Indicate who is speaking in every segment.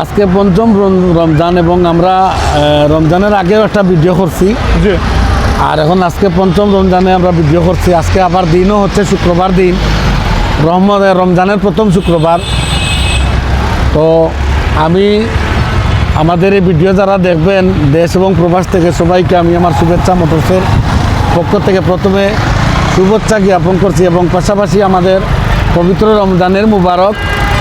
Speaker 1: আজকে পঞ্চম রম- রমজান এবং আমরা রমজানের আগেও একটা ভিডিও করছি। আর এখন আজকে পঞ্চম রমজানে আমরা ভিডিও করছি। আজকে আবার দিনও হচ্ছে শুক্রবার দিন। রহমদ রমজানের প্রথম শুক্রবার। তো আমি আমাদের এই ভিডিও যারা দেখবেন দেশ এবং প্রবাস থেকে সবাইকে আমি আমার শুভেচ্ছা মোটরসের পক্ষ থেকে প্রথমে শুভেচ্ছা জ্ঞাপন করছি এবং পাশাপাশি আমাদের পবিত্র রমজানের মুবারক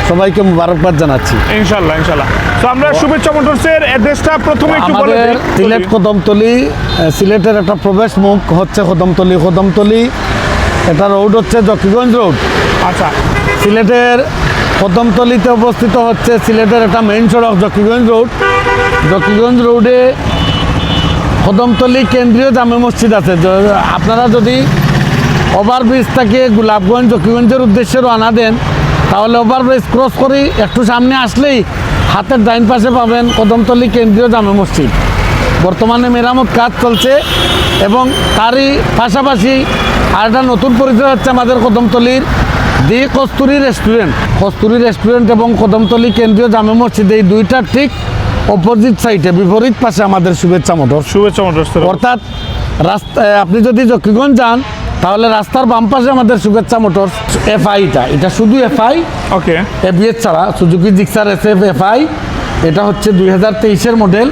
Speaker 1: সবাইকে মুবারকবাদ জানাচ্ছি।
Speaker 2: ইনশাল্লাহ ইনশাল্লাহ। তো আমরা শুভেচ্ছা মোটরসের অ্যাড্রেসটা প্রথমে একটু বলে
Speaker 1: আমাদের
Speaker 2: দিই।
Speaker 1: সিলেট কদমতলি সিলেটের একটা প্রবেশ মুখ হচ্ছে কদমতলি কদমতলি। এটা রোড হচ্ছে জকিগঞ্জ রোড
Speaker 2: আচ্ছা।
Speaker 1: সিলেটের কদমতলিতে অবস্থিত হচ্ছে সিলেটের একটা মেইন সড়ক জকিগঞ্জ রোড জকিগঞ্জ রোডে কদমতলি কেন্দ্রীয় জামে মসজিদ আছে। আপনারা যদি ওভারব্রিজ থেকে গোলাপগঞ্জ জকিগঞ্জের উদ্দেশ্যে রওনা দেন তাহলে ওভারব্রিজ ক্রস করি একটু সামনে আসলেই হাতের ডাইন পাশে পাবেন কদমতলি কেন্দ্রীয় জামে মসজিদ। বর্তমানে মেরামত কাজ চলছে এবং তারই পাশাপাশি আর একটা নতুন পরিচয় হচ্ছে আমাদের কদমতলির দি কস্তুরি রেস্টুরেন্ট। কস্তুরি রেস্টুরেন্ট এবং কদমতলি কেন্দ্রীয় জামে মসজিদ এই দুইটা ঠিক অপোজিট সাইডে বিপরীত পাশে আমাদের শুভেচ্ছা মোটর
Speaker 2: শুভেচ্ছা মোটরসের
Speaker 1: অর্থাৎ রাস্তা আপনি যদি জকিগঞ্জ যান তাহলে রাস্তার বাম পাশে আমাদের শুভেচ্ছা মোটর মোটরস এফআইটা এটা শুধু এফআই
Speaker 2: ওকে।
Speaker 1: এবিএস ছাড়া Suzuki Gixxer S F FI এটা হচ্ছে দুই হাজার তেইশের মডেল।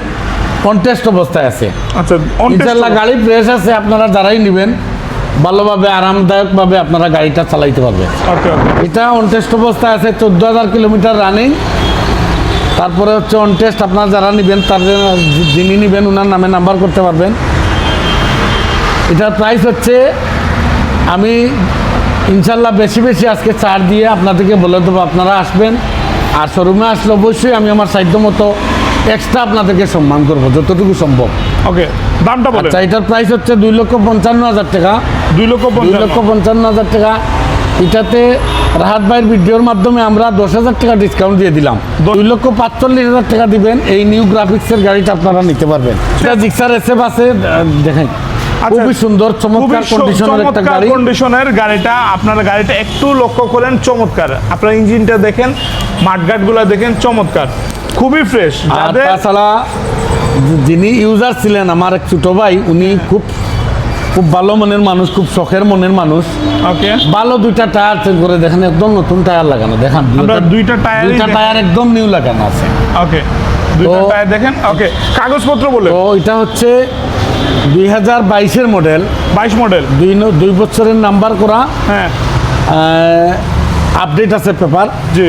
Speaker 1: কন্টেস্ট অবস্থায় আছে।
Speaker 2: আচ্ছা
Speaker 1: ইনশাল্লাহ গাড়ি ফ্রেশ আছে আপনারা যারাই নেবেন ভালোভাবে আরামদায়কভাবে আপনারা গাড়িটা চালাইতে পারবেন এটা অনটেস্ট অবস্থায় আছে চোদ্দ হাজার কিলোমিটার রানিং তারপরে হচ্ছে অনটেস্ট আপনারা যারা নেবেন তার যিনি নেবেন ওনার নামে নাম্বার করতে পারবেন। এটার প্রাইস হচ্ছে আমি ইনশাল্লাহ বেশি বেশি আজকে ছাড় দিয়ে আপনাদেরকে বলে দেবো আপনারা আসবেন। আর শোরুমে আসলে অবশ্যই আমি আমার সাধ্য মতো এক্সট্রা আপনাদেরকে সম্মান করব যতটুকু সম্ভব।
Speaker 2: ওকে দামটা বলেন।
Speaker 1: আচ্ছা এটার প্রাইস হচ্ছে দুই লক্ষ পঞ্চান্ন হাজার টাকা।
Speaker 2: দুই লক্ষ
Speaker 1: দুই লক্ষ পঞ্চান্ন হাজার টাকা। এটাতে রাহাত ভাইয়ের ভিডিওর মাধ্যমে আমরা দশ হাজার টাকা ডিসকাউন্ট দিয়ে দিলাম। দুই লক্ষ পাঁচচল্লিশ হাজার টাকা দিবেন। এই নিউ গ্রাফিক্সের গাড়িটা আপনারা নিতে পারবেন। এটা জিক্সার এসএফ আছে দেখেন। খুবই সুন্দর চমৎকার কন্ডিশনের একটা গাড়ি।
Speaker 2: কন্ডিশনের গাড়িটা আপনার গাড়িটা একটু লক্ষ্য করেন চমৎকার। আপনার ইঞ্জিনটা দেখেন মাঠঘাটগুলো দেখেন চমৎকার। খুবই ফ্রেশ
Speaker 1: তাছাড়া যিনি ইউজার ছিলেন আমার এক ছোট ভাই উনি খুব খুব ভালো মনের মানুষ খুব শখের মনের মানুষ।
Speaker 2: ওকে
Speaker 1: ভালো দুইটা টায়ার চেঞ্জ করে দেখেন একদম নতুন টায়ার লাগানো দেখান।
Speaker 2: দুইটা টায়ারই
Speaker 1: দুইটা টায়ার একদম নিউ লাগানো আছে।
Speaker 2: ওকে দুইটা টায়ার দেখেন? ওকে কাগজপত্র বলে
Speaker 1: তো এটা হচ্ছে দুই হাজার বাইশের মডেল
Speaker 2: বাইশ মডেল
Speaker 1: দুই দুই বছরের নাম্বার করা
Speaker 2: হ্যাঁ।
Speaker 1: আপডেট আছে পেপার
Speaker 2: জি।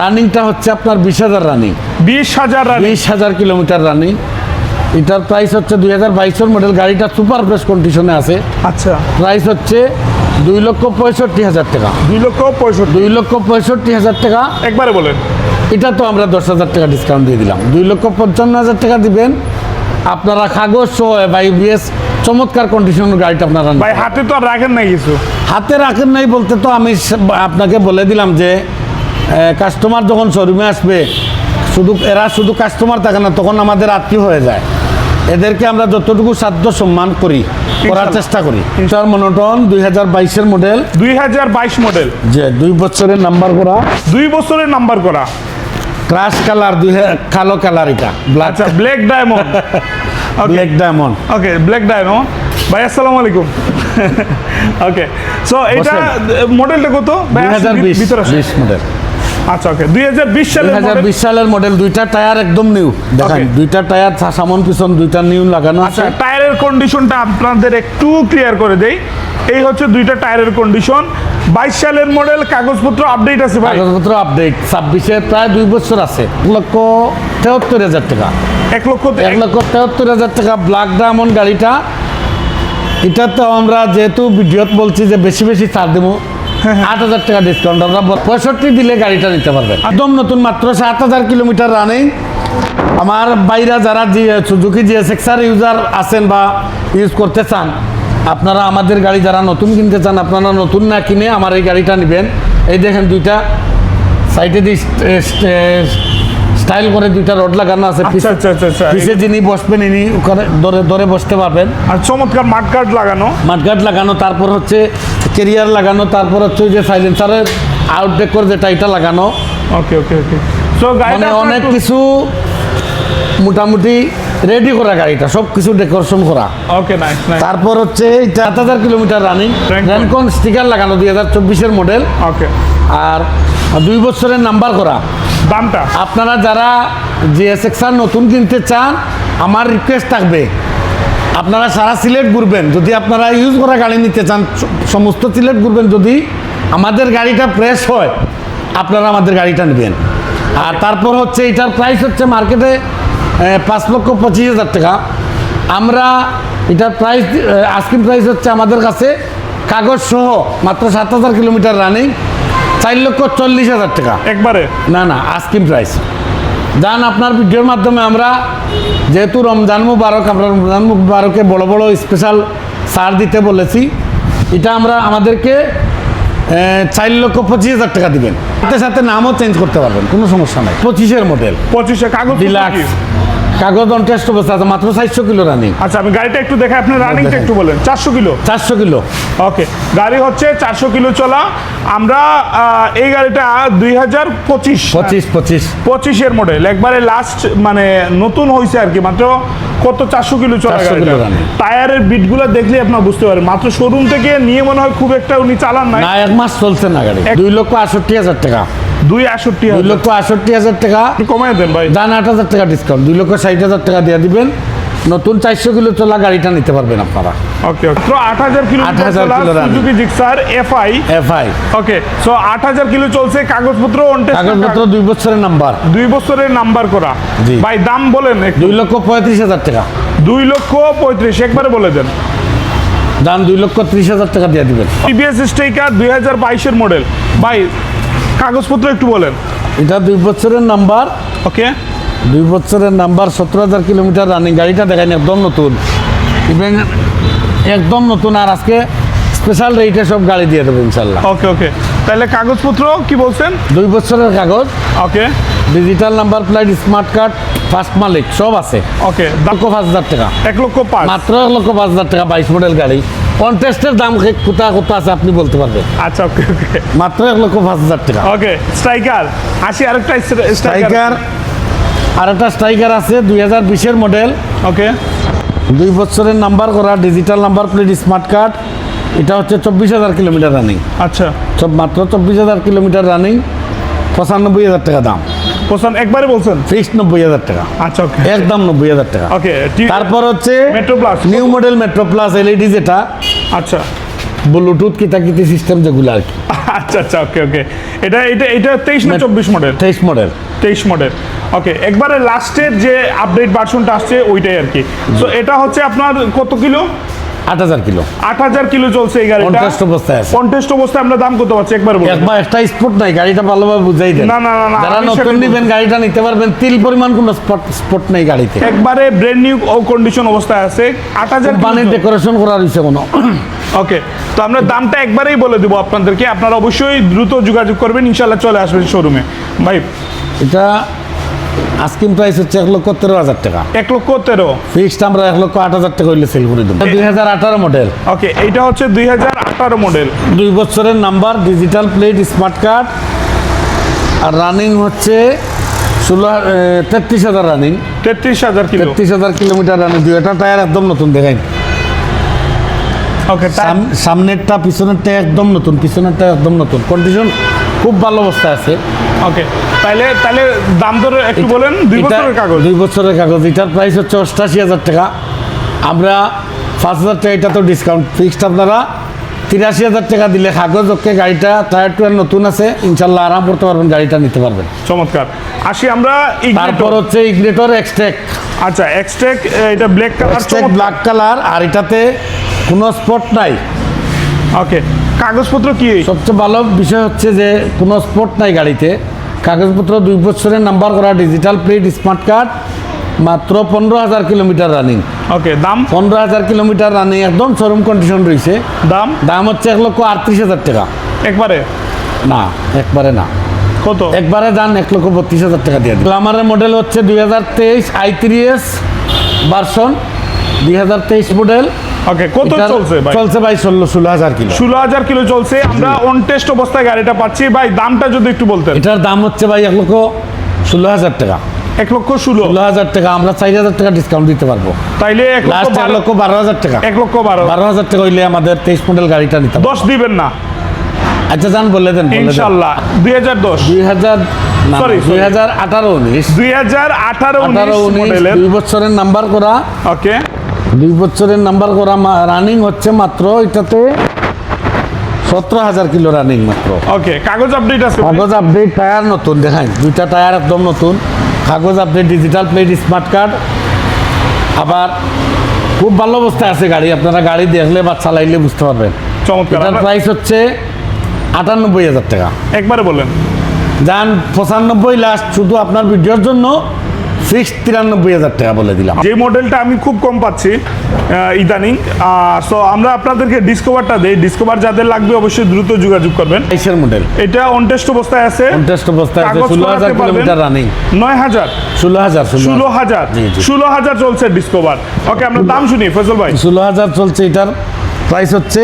Speaker 1: রানিংটা হচ্ছে আপনার বিশ হাজার রানিং
Speaker 2: বিশ হাজার
Speaker 1: বিশ হাজার কিলোমিটার রানিং এটার প্রাইস হচ্ছে দুই হাজার বাইশের মডেল গাড়িটা সুপার ফ্রেশ কন্ডিশনে আছে।
Speaker 2: আচ্ছা।
Speaker 1: প্রাইস হচ্ছে দুই লক্ষ পঁয়ষট্টি হাজার টাকা।
Speaker 2: দুই লক্ষ পঁয়ষট্টি।
Speaker 1: দুই লক্ষ পঁয়ষট্টি হাজার টাকা।
Speaker 2: একবারে বলেন।
Speaker 1: এটা তো আমরা দশ হাজার টাকা ডিসকাউন্ট দিয়ে দিলাম। দুই লক্ষ পঞ্চান্ন হাজার টাকা দিবেন। আপনারা কাগজ সহ বা ইউবিএস চমৎকার কন্ডিশনের গাড়িটা আপনারা
Speaker 2: ভাই হাতে তো আর রাখেন না কিছু।
Speaker 1: হাতে রাখেন নাই বলতে তো আমি আপনাকে বলে দিলাম যে কাস্টমার যখন শোরুমে আসবে শুধু এরা শুধু কাস্টমার থাকে না তখন আমাদের আত্মীয় হয়ে যায়। এদেরকে আমরা যতটুকু সাধ্য সম্মান করি করার চেষ্টা করি। চার মনোটন দুই হাজার বাইশের মডেল
Speaker 2: দুই হাজার বাইশ মডেল
Speaker 1: যে দুই বছরের নাম্বার করা।
Speaker 2: দুই বছরের নাম্বার করা।
Speaker 1: ক্রাশ কালার দুই কালো কালার এটা ব্ল্যাক
Speaker 2: আচ্ছা black diamond
Speaker 1: black diamond
Speaker 2: okay black diamond ভাই আসসালামু আলাইকুম। ওকে সো এটা মডেলটা কত?
Speaker 1: দুই হাজার বিশ মডেল
Speaker 2: আচ্ছা ওকে দুই হাজার বিশ সালের
Speaker 1: হাজার। বিশ সালের মডেল দুইটা টায়ার একদম নিউ দেখেন দুইটা টায়ার সামন পিছন দুইটা নিউ লাগানো
Speaker 2: আচ্ছা
Speaker 1: আছে
Speaker 2: টায়ারের কন্ডিশনটা আপনাদের একটু ক্লিয়ার করে দেই। এই হচ্ছে দুইটা টায়ারের কন্ডিশন বাইশ সালের মডেল কাগজপত্র আপডেট আছে ভাই।
Speaker 1: কাগজপত্র আপডেট ছাব্বিশে প্রায় দুই বছর আছে। এক লক্ষ তেহত্তর হাজার টাকা।
Speaker 2: এক লক্ষ
Speaker 1: এক লক্ষ তেহত্তর হাজার টাকা ব্ল্যাক ডায়মন্ড গাড়িটা। এটা তো আমরা যেহেতু ভিডিওত বলছি যে বেশি বেশি ছাড় দেবো। আট হাজার টাকা ডিসকাউন্ট আমরা পঁয়ষট্টি দিলে গাড়িটা নিতে পারবেন। একদম নতুন মাত্র সাত হাজার কিলোমিটার রানিং আমার বাইরা যারা সুজুকি জিএস এক্সার ইউজার আছেন বা ইউজ করতে চান আপনারা আমাদের গাড়ি যারা নতুন কিনতে চান আপনারা নতুন না কিনে আমার এই গাড়িটা নেবেন। এই দেখেন দুইটা সাইডে দিয়ে স্টাইল করে দুইটা রড লাগানো আছে।
Speaker 2: আচ্ছা আচ্ছা আচ্ছা
Speaker 1: পিছে যিনি বসবেন ইনি ওখানে ধরে ধরে বসতে পারবেন।
Speaker 2: আর চমৎকার মাঠ কার্ড লাগানো।
Speaker 1: মাঠঘাট লাগানো তারপর হচ্ছে কেরিয়ার লাগানো তারপর হচ্ছে ওই যে সাইলেন্সারের আউটডেকর যেটা এটা লাগানো।
Speaker 2: ওকে ওকে ওকে সো
Speaker 1: অনেক কিছু মোটামুটি রেডি করা গাড়িটা সব কিছু ডেকোরেশন করা।
Speaker 2: ওকে নাইস নাইস
Speaker 1: তারপর হচ্ছে এই সাত হাজার কিলোমিটার রানিং। র্যানকন স্টিকার লাগানো দুই হাজার চব্বিশের মডেল
Speaker 2: ওকে
Speaker 1: আর দুই বছরের নাম্বার করা।
Speaker 2: দামটা?
Speaker 1: আপনারা যারা জিএসএক্সার নতুন কিনতে চান আমার রিকোয়েস্ট থাকবে। আপনারা সারা সিলেট ঘুরবেন। যদি আপনারা ইউজ করা গাড়ি নিতে চান সমস্ত সিলেট ঘুরবেন। যদি আমাদের গাড়িটা প্রেস হয় আপনারা আমাদের গাড়িটা নেবেন। আর তারপর হচ্ছে এটার প্রাইস হচ্ছে মার্কেটে পাঁচ লক্ষ পঁচিশ হাজার টাকা। আমরা এটার প্রাইস আস্কিং প্রাইস হচ্ছে আমাদের কাছে কাগজ সহ মাত্র সাত হাজার কিলোমিটার রানিং চার লক্ষ চল্লিশ হাজার টাকা।
Speaker 2: একবারে?
Speaker 1: না না আস্কিম প্রাইস যান আপনার ভিডিওর মাধ্যমে আমরা যেহেতু রমজান মুবারক আমরা রমজান মুবারকে বড় বড় স্পেশাল সার দিতে বলেছি এটা আমরা আমাদেরকে চার লক্ষ পঁচিশ হাজার টাকা দিবেন। সাথে সাথে নামও চেঞ্জ করতে পারবেন কোনো সমস্যা নাই। পঁচিশের মডেল
Speaker 2: পঁচিশে কাগজ
Speaker 1: ডিলাক্স কাগজ অন টেস্ট অবস্থা আছে মাত্র চারশো কিলো রানিং
Speaker 2: আচ্ছা আমি গাড়িটা একটু দেখে আপনি রানিংটা একটু বলেন। চারশো কিলো?
Speaker 1: চারশো কিলো।
Speaker 2: ওকে গাড়ি হচ্ছে চারশো কিলো চলা। আমরা এই গাড়িটা দুই হাজার পঁচিশ
Speaker 1: পঁচিশ পঁচিশ।
Speaker 2: পঁচিশের মডেল একবারে লাস্ট মানে নতুন হয়েছে আর কি মাত্র কত চারশো কিলো চলা
Speaker 1: 400
Speaker 2: গাড়িটা? টায়ারের বিটগুলো দেখলে আপনার বুঝতে পারেন মাত্র শোরুম থেকে নিয়ে মনে হয় খুব একটা উনি চালান
Speaker 1: না এক মাস চলছে না গাড়ি। দুই লক্ষ আষট্টি হাজার টাকা।
Speaker 2: দুই আষট্টি
Speaker 1: দুই লক্ষ আষট্টি হাজার টাকা।
Speaker 2: দেন ভাই।
Speaker 1: ডান আট হাজার টাকা ডিসকাউন্ট দুই লক্ষ ষাট হাজার টাকা দিয়ে দিবেন। নতুন চারশো কিলো চলা গাড়িটা নিতে পারবেন আপনারা।
Speaker 2: ওকে তো আট হাজার kilo
Speaker 1: 8,000 kilo running।
Speaker 2: Suzuki Gixxer FI
Speaker 1: FI
Speaker 2: okay so আট হাজার কিলো চলছে কাগজপত্র
Speaker 1: কাগজপত্র দুই বছরের নাম্বার।
Speaker 2: দুই বছরের নাম্বার করা। ভাই দাম বলেন
Speaker 1: দুই লক্ষ পঁয়ত্রিশ হাজার টাকা।
Speaker 2: দুই লক্ষ পঁয়ত্রিশ একবারে বলে দেন।
Speaker 1: দাম দুই লক্ষ ত্রিশ হাজার টাকা দিয়ে দিবেন।
Speaker 2: টিভিএস স্টেকার দুই হাজার বাইশের মডেল ভাই কাগজপত্র একটু বলেন।
Speaker 1: এটা দুই বছরের নাম্বার।
Speaker 2: ওকে।
Speaker 1: দুই বছরের নাম্বার সতেরো হাজার কিলোমিটার রানিং গাড়িটা দেখেন একদম নতুন। ইভেন একদম নতুন আর আজকে স্পেশাল রেটে সব গাড়ি দিয়ে দেবো ইনশাল্লাহ
Speaker 2: ওকে ওকে। তাহলে কাগজপত্র কি বলছেন?
Speaker 1: দুই বছরের কাগজ।
Speaker 2: Okay.
Speaker 1: Digital number plate smart card first মালিক সব আছে।
Speaker 2: ওকে
Speaker 1: লক্ষ পাঁচ হাজার টাকা।
Speaker 2: এক লক্ষ পাঁচ।
Speaker 1: মাত্র এক লক্ষ পাঁচ হাজার টাকা বাইশ মডেল গাড়ি। কন্টেস্টের দাম কে- কোথা কোথা আছে আপনি বলতে পারবেন।
Speaker 2: আচ্ছা ওকে ওকে
Speaker 1: মাত্র এক লক্ষ পাঁচ হাজার টাকা।
Speaker 2: ওকে স্ট্রাইকার আসি আরেকটা স্ট্রাইকার
Speaker 1: স্ট্রাইকার আর একটা স্ট্রাইকার আছে দুই হাজার বিশের মডেল
Speaker 2: ওকে
Speaker 1: দুই বছরের নাম্বার করা digital number plate smart card এটা হচ্ছে চব্বিশ হাজার কিলোমিটার রানিং
Speaker 2: আচ্ছা।
Speaker 1: সব মাত্র চব্বিশ হাজার কিলোমিটার রানিং পঁচানব্বই হাজার টাকা দাম।
Speaker 2: পোষণ একবারে বলছেন?
Speaker 1: ফিক্সড নব্বই হাজার টাকা।
Speaker 2: আচ্ছা ওকে।
Speaker 1: একদম নব্বই হাজার টাকা।
Speaker 2: ওকে
Speaker 1: তারপর হচ্ছে
Speaker 2: Metro Plus।
Speaker 1: New model Metro Plus LED যেটা
Speaker 2: আচ্ছা।
Speaker 1: ব্লুটুথ কিতাকিতি সিস্টেম যেগুলো আর কি।
Speaker 2: আচ্ছা আচ্ছা ওকে ওকে। এটা এটা এটা তেইশ না চব্বিশ মডেল
Speaker 1: তেইশ মডেল
Speaker 2: তেইশ মডেল ওকে একবারে লাস্টের যে আপডেট ভার্সনটা আসছে ওইটাই আর কি। সো এটা হচ্ছে আপনার কত কিলো?
Speaker 1: আট হাজার কিলো।
Speaker 2: আট হাজার কিলো চলছে এই গাড়িটা।
Speaker 1: কন্টেস্ট অবস্থায় আছে।
Speaker 2: অবস্থায় আমরা দাম কত পাচ্ছি? একবার
Speaker 1: একবার একটা স্পোর্ট নাই গাড়িটা ভালোভাবে বুঝাই দেন।
Speaker 2: না, না, না,
Speaker 1: যারা নতুন গাড়িটা নিতে পারবেন তিল পরিমাণ কোনো স্পট স্পট নেই গাড়িতে।
Speaker 2: একবারে ব্র্যান্ড নিউ কন্ডিশন অবস্থায় আছে। আট হাজার
Speaker 1: ডেকোরেশন করা রয়েছে কোনো।
Speaker 2: ওকে তো আমরা দামটা একবারেই বলে দেবো আপনাদেরকে। আপনারা অবশ্যই দ্রুত যোগাযোগ করবেন ইনশাল্লাহ চলে আসবেন শোরুমে ভাই
Speaker 1: এটা আস্কিম প্রাইস হচ্ছে এক লক্ষ তেরো হাজার টাকা।
Speaker 2: এক লক্ষ তেরো।
Speaker 1: ফিক্সড আমরা এক লক্ষ আট হাজার টাকা হইলে সেল করে দেবো। দুই হাজার আঠারো মডেল
Speaker 2: ওকে এইটা হচ্ছে দুই হাজার আঠারো মডেল
Speaker 1: দুই বছরের number digital plate smart card আর রানিং হচ্ছে ষোলো তেত্রিশ হাজার রানিং
Speaker 2: তেত্রিশ হাজার
Speaker 1: তেত্রিশ হাজার কিলোমিটার রানিং দুইটা টায়ার একদম নতুন দেখাই
Speaker 2: ওকে
Speaker 1: সাম- সামনেরটা পিছনেরটা একদম নতুন পিছনেরটা একদম নতুন। কন্ডিশন খুব ভালো অবস্থায় আছে।
Speaker 2: ওকে তাহলে তাহলে দাম ধরে একটু বলেন দুই বছরের কাগজ।
Speaker 1: দুই বছরের কাগজ। এটার প্রাইস হচ্ছে অষ্টাশি হাজার টাকা। আমরা পাঁচ হাজার টাকা এটা তো ডিসকাউন্ট ফিক্সড আপনারা তিরাশি হাজার টাকা দিলে কাগজ ওকে গাড়িটা টায়ার টুয়ার নতুন আছে। ইনশাল্লাহ আরাম করতে পারবেন গাড়িটা নিতে পারবেন।
Speaker 2: চমৎকার। আসি আমরা
Speaker 1: তারপর। হচ্ছে ইগনেটর এক্সট্রেক
Speaker 2: আচ্ছা এক্সট্রেক এটা ব্ল্যাক কালার
Speaker 1: ব্ল্যাক কালার আর এটাতে কোনো স্পট নাই।
Speaker 2: ওকে কাগজপত্র কি?
Speaker 1: সবচেয়ে ভালো বিষয় হচ্ছে যে কোনো স্পট নাই গাড়িতে। কাগজপত্র দুই বছরের নাম্বার করা ডিজিটাল প্লেট স্মার্ট কার্ড মাত্র পনেরো হাজার কিলোমিটার রানিং
Speaker 2: ওকে দাম?
Speaker 1: পনেরো হাজার কিলোমিটার রানিং একদম শোরুম কন্ডিশন রয়েছে।
Speaker 2: দাম?
Speaker 1: দাম হচ্ছে এক লক্ষ আটত্রিশ হাজার টাকা।
Speaker 2: একবারে?
Speaker 1: না একবারে না।
Speaker 2: কত?
Speaker 1: একবারে দান এক লক্ষ বত্রিশ হাজার টাকা দিয়ে দিন। গ্লামারের মডেল হচ্ছে দুই হাজার তেইশ আই থ্রি এস ভার্সন দুই হাজার তেইশ মডেল
Speaker 2: ওকে কত চলছে ভাই?
Speaker 1: চলছে ভাই ষোলো ষোলো হাজার কিলো।
Speaker 2: ষোলো হাজার কিলো চলছে। আমরা অন টেস্ট অবস্থায় গাড়িটা পাচ্ছি। ভাই দামটা যদি একটু বলতেন।
Speaker 1: এটার দাম হচ্ছে ভাই এক লক্ষ ষোলো হাজার টাকা।
Speaker 2: এক লক্ষ ষোলো।
Speaker 1: ষোলো হাজার টাকা আমরা চার হাজার টাকা ডিসকাউন্ট দিতে পারব।
Speaker 2: তাইলে এক লক্ষ বারো
Speaker 1: হাজার টাকা।
Speaker 2: এক লক্ষ বারো।
Speaker 1: বারো হাজার টাকা হইলে আমাদের তেইশ মডেল গাড়িটা নিতে
Speaker 2: দশ দিবেন না।
Speaker 1: আচ্ছা যান বলে দেন
Speaker 2: ইনশাল্লাহ। দুই হাজার দশ।
Speaker 1: দুই হাজার
Speaker 2: Sorry,
Speaker 1: দুই হাজার আঠারো উনিশ।
Speaker 2: দুই হাজার আঠারো উনিশ
Speaker 1: দুই বছরের নাম্বার করা।
Speaker 2: ওকে
Speaker 1: দুই বছরের নাম্বার করা রানিং হচ্ছে মাত্র এটাতে সতেরো হাজার কিলো রানিং মাত্র।
Speaker 2: ওকে কাগজ আপডেট আছে
Speaker 1: কাগজ আপডেট টায়ার নতুন দেখাই দুইটা টায়ার একদম নতুন। কাগজ update digital plate smart card আবার খুব ভালো অবস্থায় আছে গাড়ি আপনারা গাড়ি দেখলে বা চালাইলে বুঝতে পারবেন। এটার প্রাইস হচ্ছে আটানব্বই হাজার টাকা।
Speaker 2: একবারে বলেন।
Speaker 1: যান পঁচানব্বই লাস্ট শুধু আপনার ভিডিওর জন্য। ফিক্স তিরানব্বই হাজার টাকা বলে দিলাম।
Speaker 2: যে মডেলটা আমি খুব কম পাচ্ছি ইদানিং। সো আমরা আপনাদেরকে ডিসকভারটা দেই। ডিসকভার যাদের লাগবে অবশ্যই দ্রুত যোগাযোগ করবেন।
Speaker 1: বাইশের মডেল
Speaker 2: এটা অনটেস্ট অবস্থায় আছে।
Speaker 1: কন্টেস্ট অবস্থায় আছে ষোলো হাজার কিলোমিটার রানিং
Speaker 2: নয় হাজার।
Speaker 1: ষোলো হাজার
Speaker 2: ষোলো হাজার। ষোলো হাজার। চলছে ডিসকভার ওকে আমরা দাম শুনি ফজল ভাই।
Speaker 1: ষোলো হাজার চলছে এটার। প্রাইস হচ্ছে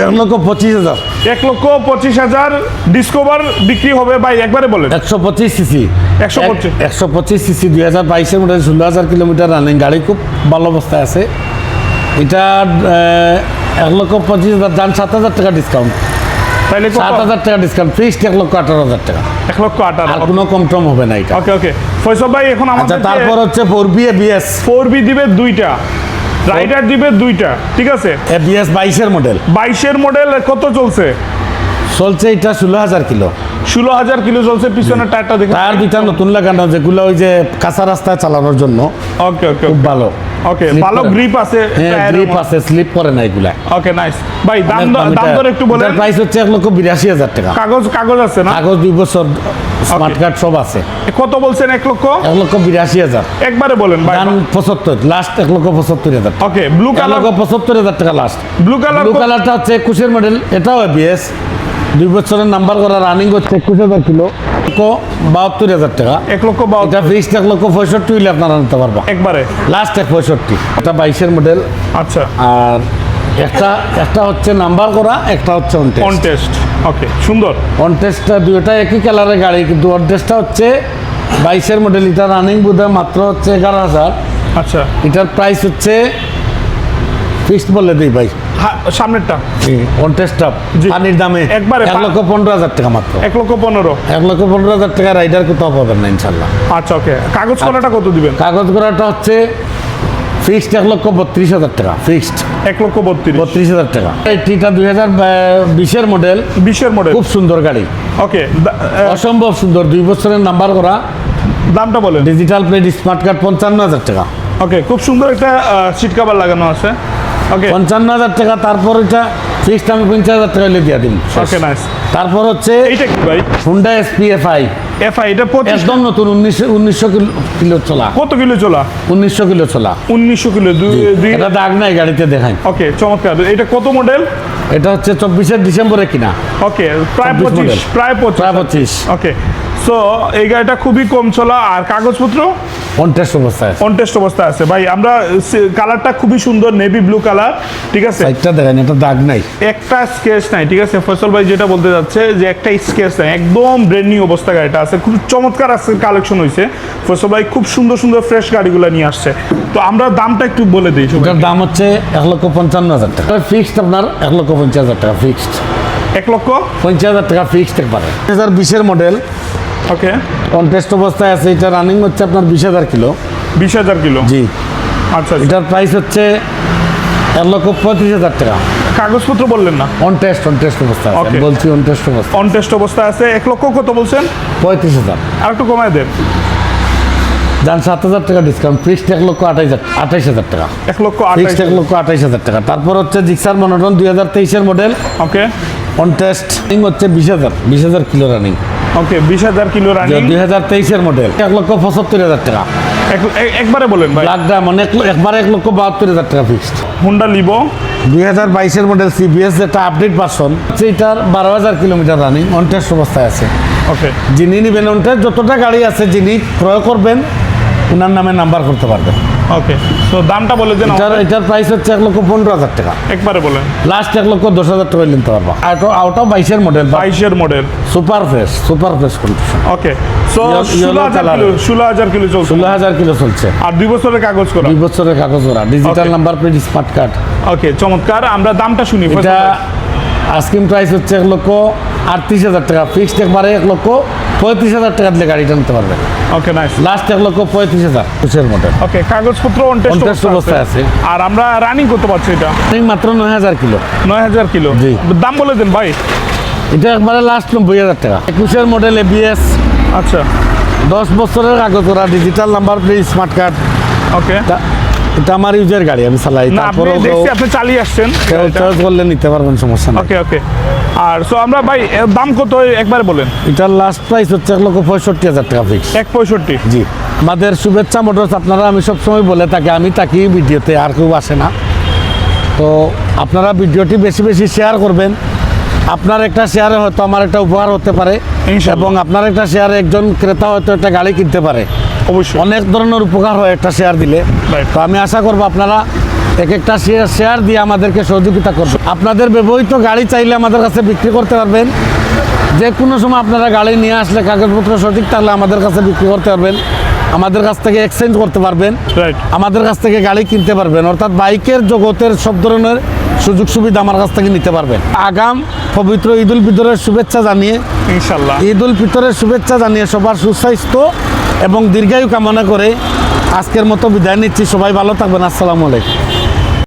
Speaker 1: এক লক্ষ পঁচিশ হাজার।
Speaker 2: এক লক্ষ পঁচিশ হাজার ডিসকভার বিক্রি হবে ভাই একবারে বলেন।
Speaker 1: একশো পঁচিশ সিসি।
Speaker 2: 125
Speaker 1: একশো পঁচিশ সিসি দুই হাজার বাইশের মধ্যে ষোলো হাজার কিলোমিটার রানিং গাড়ি খুব ভালো অবস্থায় আছে। এটা এক লক্ষ পঁচিশ হাজার দাম সাত হাজার টাকা ডিসকাউন্ট
Speaker 2: তাইলে
Speaker 1: সাত হাজার টাকা ডিসকাউন্ট ফিক্সড এক লক্ষ আঠারো হাজার টাকা।
Speaker 2: এক লক্ষ আঠারো।
Speaker 1: আর কোনো কম টম হবে না এটা।
Speaker 2: ওকে ওকে। ফয়সল ভাই এখন
Speaker 1: আচ্ছা
Speaker 2: আমাদের
Speaker 1: তারপর হচ্ছে four B A BS
Speaker 2: four B দিবে দুইটা। রাইডার দিবে দুইটা ঠিক আছে?
Speaker 1: এবিএস বিএস বাইশের মডেল
Speaker 2: বাইশের মডেল কত চলছে?
Speaker 1: চলছে এটা ষোলো হাজার কিলো।
Speaker 2: ষোলো হাজার কিলো চলছে পিছনের টায়ারটা দেখে
Speaker 1: টায়ার দুইটা নতুন লাগানো যেগুলো ওই যে কাঁচা রাস্তায় চালানোর জন্য।
Speaker 2: ওকে ওকে
Speaker 1: খুব ভালো।
Speaker 2: ওকে ভালো গ্রিপ আছে
Speaker 1: হ্যাঁ গ্রিপ আছে স্লিপ করে না এগুলা।
Speaker 2: ওকে নাইস ভাই দাম দাম দর একটু বলেন।
Speaker 1: প্রাইস হচ্ছে এক লক্ষ বিরাশি হাজার টাকা।
Speaker 2: কাগজ কাগজ আছে না?
Speaker 1: কাগজ দুই বছর স্মার্ট কার্ড সব আছে।
Speaker 2: কত বলছেন এক লক্ষ?
Speaker 1: এক লক্ষ বিরাশি হাজার।
Speaker 2: একবারে বলেন ভাই।
Speaker 1: দাম পঁচাত্তর লাস্ট এক লক্ষ পঁচাত্তর হাজার
Speaker 2: ওকে ব্লু কালার
Speaker 1: লক্ষ পঁচাত্তর হাজার টাকা লাস্ট
Speaker 2: ব্লু কালার
Speaker 1: ব্লু কালারটা হচ্ছে একুশের মডেল এটাও এবিএস দুই বছরের নাম্বার করা রানিং হচ্ছে একুশ হাজার কিলো। বাহাত্তর হাজার টাকা।
Speaker 2: এক লক্ষ
Speaker 1: এটা ফিক্সড এক লক্ষ পঁয়ষট্টি হইলে আপনারা নিতে পারবা।
Speaker 2: একবারে?
Speaker 1: লাস্ট এক পঁয়ষট্টি। এটা বাইশের মডেল
Speaker 2: আচ্ছা।
Speaker 1: আর একটা একটা হচ্ছে নাম্বার করা একটা হচ্ছে
Speaker 2: অন টেস্ট ওকে সুন্দর।
Speaker 1: অনটেস্টটা দুইটা একই কালারের গাড়ি কিন্তু অনটেস্টটা হচ্ছে বাইশের মডেল এটা রানিং বোধহয় মাত্র হচ্ছে এগারো হাজার।
Speaker 2: আচ্ছা।
Speaker 1: এটার প্রাইস হচ্ছে ফিক্সড বলে দিই ভাই।
Speaker 2: হ্যাঁ সামনেরটা।
Speaker 1: অনটেস্টটা
Speaker 2: জি।
Speaker 1: পানির দামে
Speaker 2: একবারে
Speaker 1: এক লক্ষ পনেরো হাজার টাকা মাত্র।
Speaker 2: এক লক্ষ পনেরো।
Speaker 1: এক লক্ষ পনেরো হাজার টাকা রাইডার কোথাও পাবেন না ইনশাল্লাহ
Speaker 2: আচ্ছা ওকে কাগজ করাটা কত দিবেন?
Speaker 1: কাগজ করাটা হচ্ছে ফিক্সড এক লক্ষ বত্রিশ হাজার টাকা ফিক্সড
Speaker 2: এক লক্ষ বত্রিশ।
Speaker 1: বত্রিশ হাজার টাকা। এটিটা দুই হাজার বিশের মডেল
Speaker 2: বিশের মডেল
Speaker 1: খুব সুন্দর গাড়ি।
Speaker 2: ওকে
Speaker 1: অসম্ভব সুন্দর দুই বছরের নাম্বার করা।
Speaker 2: দামটা বলেন।
Speaker 1: ডিজিটাল প্লেট স্মার্ট কার্ড পঞ্চান্ন হাজার টাকা।
Speaker 2: ওকে খুব সুন্দর একটা সিট কাভার লাগানো আছে।
Speaker 1: পঞ্চান্ন হাজার টাকা তারপর এটা ফিক্সড আমি পঞ্চাশ হাজার টাকা হইলে দিয়ে দিন
Speaker 2: ওকে নাইস
Speaker 1: তারপর হচ্ছে
Speaker 2: এইটা কি ভাই?
Speaker 1: Honda SP F I
Speaker 2: FI এটা পঁচিশ
Speaker 1: একদম নতুন উনিশশো উনিশশো কিলো কিলো চলা।
Speaker 2: কত কিলো চলা?
Speaker 1: উনিশশো কিলো চলা।
Speaker 2: উনিশশো কিলো দুই
Speaker 1: এটা দাগ নাই গাড়িতে দেখাই।
Speaker 2: ওকে চমৎকার। এটা কত মডেল
Speaker 1: এটা হচ্ছে চব্বিশের ডিসেম্বরে কিনা।
Speaker 2: ওকে প্রায়
Speaker 1: 24
Speaker 2: পঁচিশ প্রায় পঁচিশ।
Speaker 1: প্রায় পঁচিশ।
Speaker 2: ওকে সো এই গাড়িটা খুবই কম চলা। আর কাগজপত্র?
Speaker 1: পঞ্চাশ অবস্থায় আছে।
Speaker 2: কন্টেস্ট অবস্থা আছে। ভাই আমরা কালারটা খুবই সুন্দর নেভি ব্লু কালার ঠিক আছে?
Speaker 1: একটা দেখেন এটা দাগ নাই।
Speaker 2: একটা স্কেচ নাই ঠিক আছে? ফসল ভাই যেটা বলতে যাচ্ছে যে একটা স্কেচ নাই একদম ব্র্যান্ড নিউ অবস্থা গাড়িটা আছে। খুব চমৎকার আজকে কালেকশন হয়েছে ফসল ভাই খুব সুন্দর সুন্দর ফ্রেশ গাড়িগুলো নিয়ে আসছে। তো আমরা দামটা একটু বলে দিই।
Speaker 1: এটার দাম হচ্ছে এক লক্ষ পঞ্চান্ন হাজার টাকা। ফিক্সড আপনার এক লক্ষ পঞ্চাশ হাজার টাকা ফিক্সড
Speaker 2: এক লক্ষ?
Speaker 1: পঞ্চাশ হাজার টাকা ফিক্সড একবারে। দুই হাজার বিশের মডেল
Speaker 2: ওকে।
Speaker 1: কন্টেস্ট অবস্থায় আছে এটা রানিং হচ্ছে আপনার বিশ হাজার কিলো।
Speaker 2: বিশ হাজার কিলো?
Speaker 1: জি।
Speaker 2: আচ্ছা আচ্ছা।
Speaker 1: এটার প্রাইস হচ্ছে এক লক্ষ পঁয়ত্রিশ হাজার টাকা।
Speaker 2: কাগজপত্র বললেন না?
Speaker 1: অন টেস্ট অন টেস্ট অবস্থায় আছে। বলছি অন টেস্ট অবস্থা
Speaker 2: অন টেস্ট অবস্থা আছে। এক লক্ষ কত বলছেন?
Speaker 1: পঁয়ত্রিশ হাজার।
Speaker 2: আর একটু কমায় দেন।
Speaker 1: যান সাত হাজার টাকা ডিসকাউন্ট ফিক্সড এক লক্ষ আঠাইশ হাজার আঠাইশ হাজার টাকা।
Speaker 2: এক লক্ষ
Speaker 1: ফিক্সড এক লক্ষ আঠাইশ হাজার টাকা। তারপর হচ্ছে জিক্সার মনোটন দুই হাজার তেইশের মডেল
Speaker 2: ওকে
Speaker 1: অন টেস্ট হচ্ছে বিশ হাজার। বিশ হাজার কিলো রানিং
Speaker 2: ওকে বিশ হাজার কিলো রানিং
Speaker 1: দুই হাজার তেইশের মডেল এক লক্ষ পঁচাত্তর হাজার টাকা।
Speaker 2: একবারে বলেন ভাই।
Speaker 1: ব্ল্যাক ডায়মন্ড এক একবার এক লক্ষ বাহাত্তর হাজার টাকা ফিক্সড
Speaker 2: হুন্ডা লিবো
Speaker 1: দুই হাজার বাইশের মডেল সিবিএস যেটা আপডেট ভার্সন সেইটার বারো হাজার কিলোমিটার রানিং অন টেস্ট অবস্থায় আছে।
Speaker 2: ওকে
Speaker 1: যিনি নেবেন অন টেস্ট যতটা গাড়ি আছে যিনি ক্রয় করবেন ওনার নামে নাম্বার করতে পারবেন।
Speaker 2: ওকে তো দামটা বলে দেন
Speaker 1: এটার এটার প্রাইস হচ্ছে এক লক্ষ পনেরো হাজার টাকা।
Speaker 2: একবারে বলেন
Speaker 1: লাস্ট এক লক্ষ দশ হাজার টাকা নিতে পারবা। আউট আউট অফ বাইশের মডেল
Speaker 2: বাইশের model
Speaker 1: super fresh super fresh condition
Speaker 2: okay so ষোলো হাজার কিলো চলছে।
Speaker 1: ষোলো হাজার কিলো চলছে।
Speaker 2: আর দুই বছরের কাগজ করা।
Speaker 1: দুই বছরের কাগজ ওরা digital number plate smart card
Speaker 2: okay চমৎকার। আমরা দামটা শুনি
Speaker 1: এটা আস্কিম প্রাইস হচ্ছে এক লক্ষ আটত্রিশ হাজার টাকা। ফিক্সড একবারে এক লক্ষ পঁয়ত্রিশ হাজার টাকা দিলে গাড়িটা নিতে পারবে
Speaker 2: ওকে নাইস
Speaker 1: লাস্ট এক লক্ষ পঁয়ত্রিশ হাজার কুশের মডেল
Speaker 2: ওকে কাগজপত্র অনটেস্ট
Speaker 1: অবস্থায় আছে।
Speaker 2: আর আমরা রানিং করতে পারছি এটা?
Speaker 1: মাত্র নয় হাজার কিলো।
Speaker 2: নয় হাজার কিলো?
Speaker 1: জি।
Speaker 2: দাম বলে দেন ভাই।
Speaker 1: এটা একবারে লাস্ট নব্বই হাজার টাকা। একুশের মডেল এবিএস
Speaker 2: আচ্ছা।
Speaker 1: দশ বছরের কাগজ ওরা digital number plate smart card
Speaker 2: okay
Speaker 1: এটা আমার ইউজের গাড়ি আমি চালাই। তারপরে
Speaker 2: আপনি চালিয়ে আসছেন।
Speaker 1: চয়েস করলে নিতে পারবেন সমস্যা
Speaker 2: ওকে ওকে আর সো আমরা ভাই দাম কত একবারে বলেন?
Speaker 1: এটার লাস্ট প্রাইস হচ্ছে এক লক্ষ পঁয়ষট্টি হাজার টাকা ফিক্স
Speaker 2: এক পঁয়ষট্টি?
Speaker 1: জি। আমাদের শুভেচ্ছা মোটরস আপনারা আমি সবসময় বলে থাকি আমি থাকি ভিডিওতে আর কেউ আসে না। তো আপনারা ভিডিওটি বেশি বেশি শেয়ার করবেন। আপনার একটা শেয়ারে হয়তো আমার একটা উপহার হতে পারে। এবং আপনার একটা শেয়ারে একজন ক্রেতা হয়তো একটা গাড়ি কিনতে পারে।
Speaker 2: অবশ্যই।
Speaker 1: অনেক ধরনের উপকার হয় একটা শেয়ার দিলে. তো আমি আশা করব আপনারা এক একটা শেয়ার শেয়ার দিয়ে আমাদেরকে সহযোগিতা করবেন আপনাদের ব্যবহৃত গাড়ি চাইলে আমাদের কাছে বিক্রি করতে পারবেন। যে কোনো সময় আপনারা গাড়ি নিয়ে আসলে কাগজপত্র সঠিক থাকলে আমাদের কাছে বিক্রি করতে পারবেন। আমাদের কাছ থেকে এক্সচেঞ্জ করতে পারবেন। আমাদের কাছ থেকে গাড়ি কিনতে পারবেন। অর্থাৎ বাইকের জগতের সব ধরনের সুযোগ সুবিধা আমার কাছ থেকে নিতে পারবেন। আগাম পবিত্র ঈদ উল ফিতরের শুভেচ্ছা জানিয়ে
Speaker 2: ইনশাল্লাহ
Speaker 1: ঈদ উল ফিতরের শুভেচ্ছা জানিয়ে সবার সুস্বাস্থ্য এবং দীর্ঘায়ু কামনা করে আজকের মতো বিদায় নিচ্ছি। সবাই ভালো থাকবেন। আসসালামু আলাইকুম।